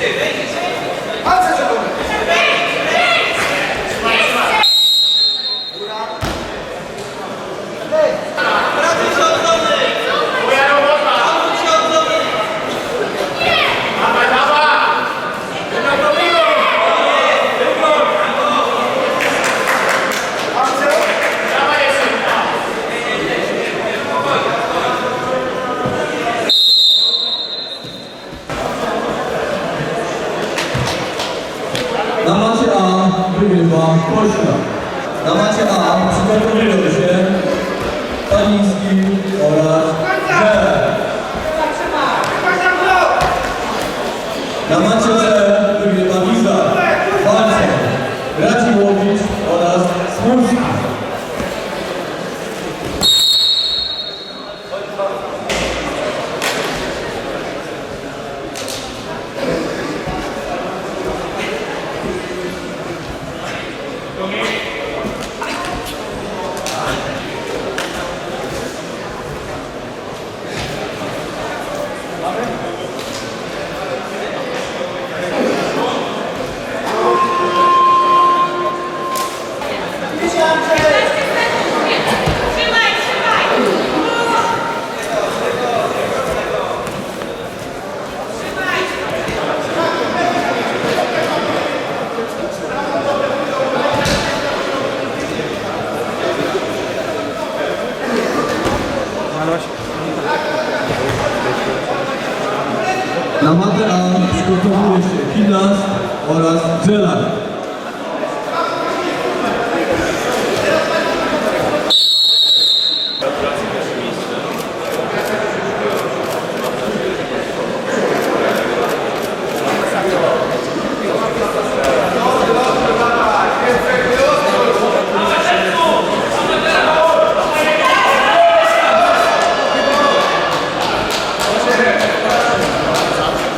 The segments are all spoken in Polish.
Na wygrywa Kośla. Na macie A przygotowują się Paniński oraz Że. Na macie C wygrywa Wiza, Walce, Radziłowicz oraz Smulski. Na matę A przygotowuje się Kinas oraz Dżelak.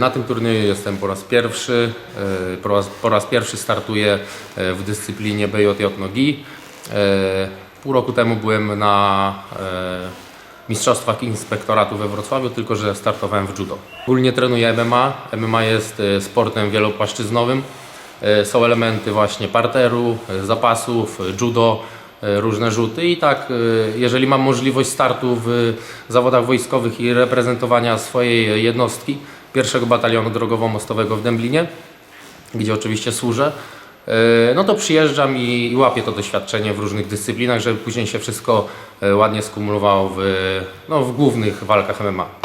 Na tym turnieju jestem po raz pierwszy. e, Po raz, po raz pierwszy startuję e, w dyscyplinie BJJ nogi. E, Pół roku temu byłem na Mistrzostwach Inspektoratu we Wrocławiu, tylko że startowałem w judo. Ogólnie trenuję MMA. MMA jest sportem wielopłaszczyznowym. Są elementy właśnie parteru, zapasów, judo, różne rzuty i tak, jeżeli mam możliwość startu w zawodach wojskowych i reprezentowania swojej jednostki, pierwszego batalionu drogowo-mostowego w Dęblinie, gdzie oczywiście służę, e, no to przyjeżdżam i, łapię to doświadczenie w różnych dyscyplinach, żeby później się wszystko e, ładnie skumulowało w, no, w głównych walkach MMA.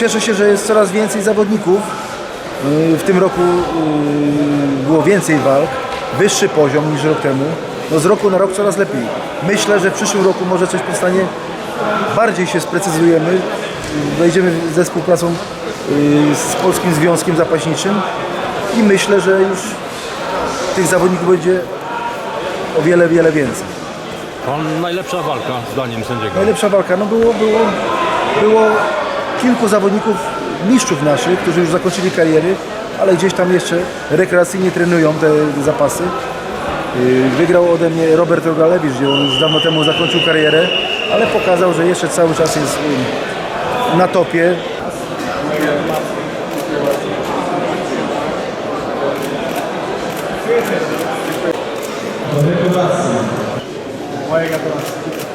Cieszę się, że jest coraz więcej zawodników. Yy, W tym roku yy, było więcej walk, wyższy poziom niż rok temu. No z roku na rok coraz lepiej. Myślę, że w przyszłym roku może coś powstanie. Bardziej się sprecyzujemy. Wejdziemy ze współpracą yy, z Polskim Związkiem Zapaśniczym i myślę, że już tych zawodników będzie o wiele, wiele więcej. Najlepsza walka, zdaniem sędziego. Najlepsza walka, no było, było, było kilku zawodników, mistrzów naszych, którzy już zakończyli kariery, ale gdzieś tam jeszcze rekreacyjnie trenują te zapasy. Yy, Wygrał ode mnie Robert Rogalewicz, gdzie on już dawno temu zakończył karierę, ale pokazał, że jeszcze cały czas jest yy, na topie. Gratulacje.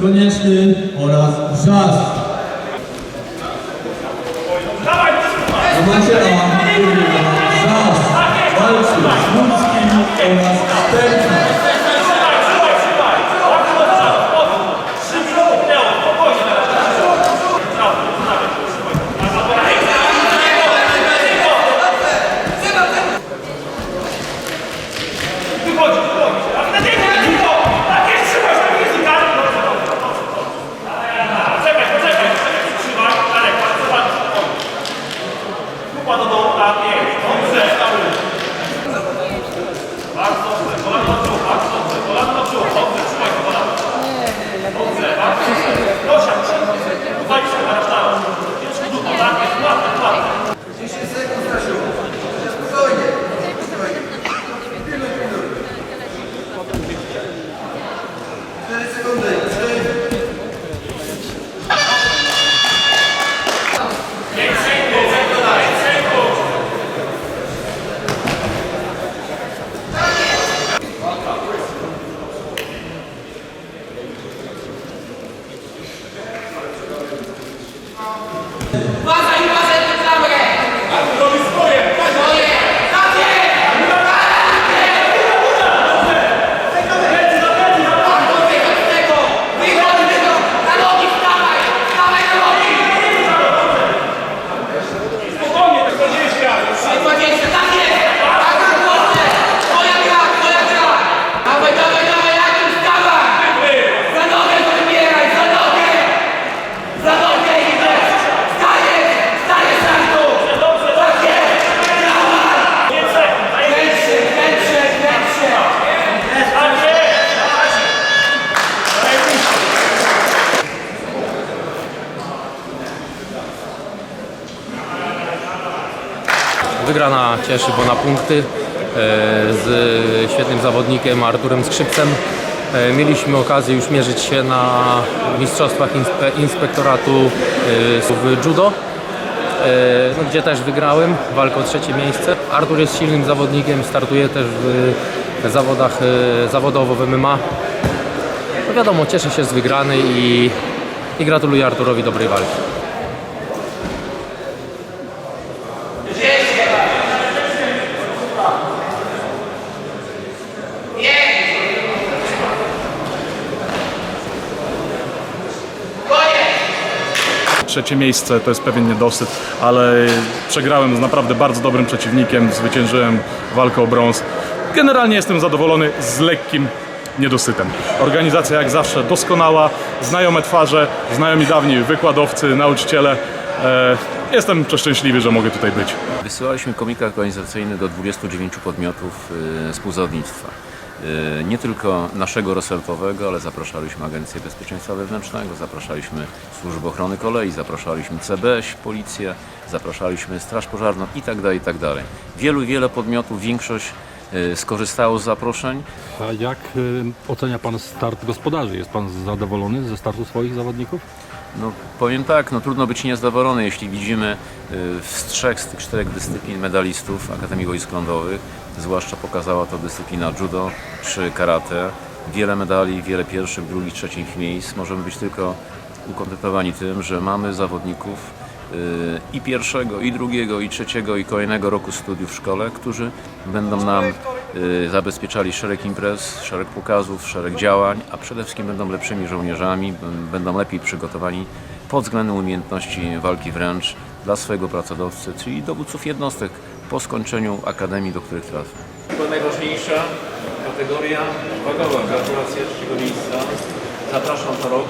Konieczny oraz Wrzask. Macie A, Kurwa, Wrzask, walczy Słucki oraz Sterki. Vaza cieszy, bo na punkty e, z świetnym zawodnikiem Arturem Skrzypcem e, mieliśmy okazję już mierzyć się na mistrzostwach inspe, inspektoratu e, w judo. No, gdzie też wygrałem walkę o trzecie miejsce. Artur jest silnym zawodnikiem, startuje też w zawodach zawodowo w MMA. No wiadomo, cieszę się z wygranej i, i gratuluję Arturowi dobrej walki. Trzecie miejsce to jest pewien niedosyt, ale przegrałem z naprawdę bardzo dobrym przeciwnikiem, zwyciężyłem walkę o brąz. Generalnie jestem zadowolony z lekkim niedosytem. Organizacja jak zawsze doskonała, znajome twarze, znajomi dawni wykładowcy, nauczyciele. E, Jestem przeszczęśliwy, że mogę tutaj być. Wysyłaliśmy komunikat organizacyjny do 29 podmiotów współzawodnictwa. Y, Nie tylko naszego resortowego, ale zapraszaliśmy Agencję Bezpieczeństwa Wewnętrznego, zapraszaliśmy Służbę Ochrony Kolei, zapraszaliśmy CBŚ, Policję, zapraszaliśmy Straż Pożarną itd. itd. Wielu, wiele podmiotów, większość y, skorzystało z zaproszeń. A jak y, ocenia Pan start gospodarzy? Jest Pan zadowolony ze startu swoich zawodników? No, powiem tak, no, trudno być niezadowolony, jeśli widzimy y, z trzech z tych czterech dyscyplin medalistów Akademii Wojsk Lądowych, zwłaszcza pokazała to dyscyplina judo czy karate. Wiele medali, wiele pierwszych, drugich, trzecich miejsc. Możemy być tylko ukontentowani tym, że mamy zawodników y, i pierwszego, i drugiego, i trzeciego, i kolejnego roku studiów w szkole, którzy będą nam zabezpieczali szereg imprez, szereg pokazów, szereg działań, a przede wszystkim będą lepszymi żołnierzami, będą lepiej przygotowani pod względem umiejętności walki wręcz dla swojego pracodawcy, czyli dowódców jednostek po skończeniu akademii, do których trafią. Chyba najważniejsza kategoria wagowa. Gratulacje trzeciego miejsca. Zapraszam to rok.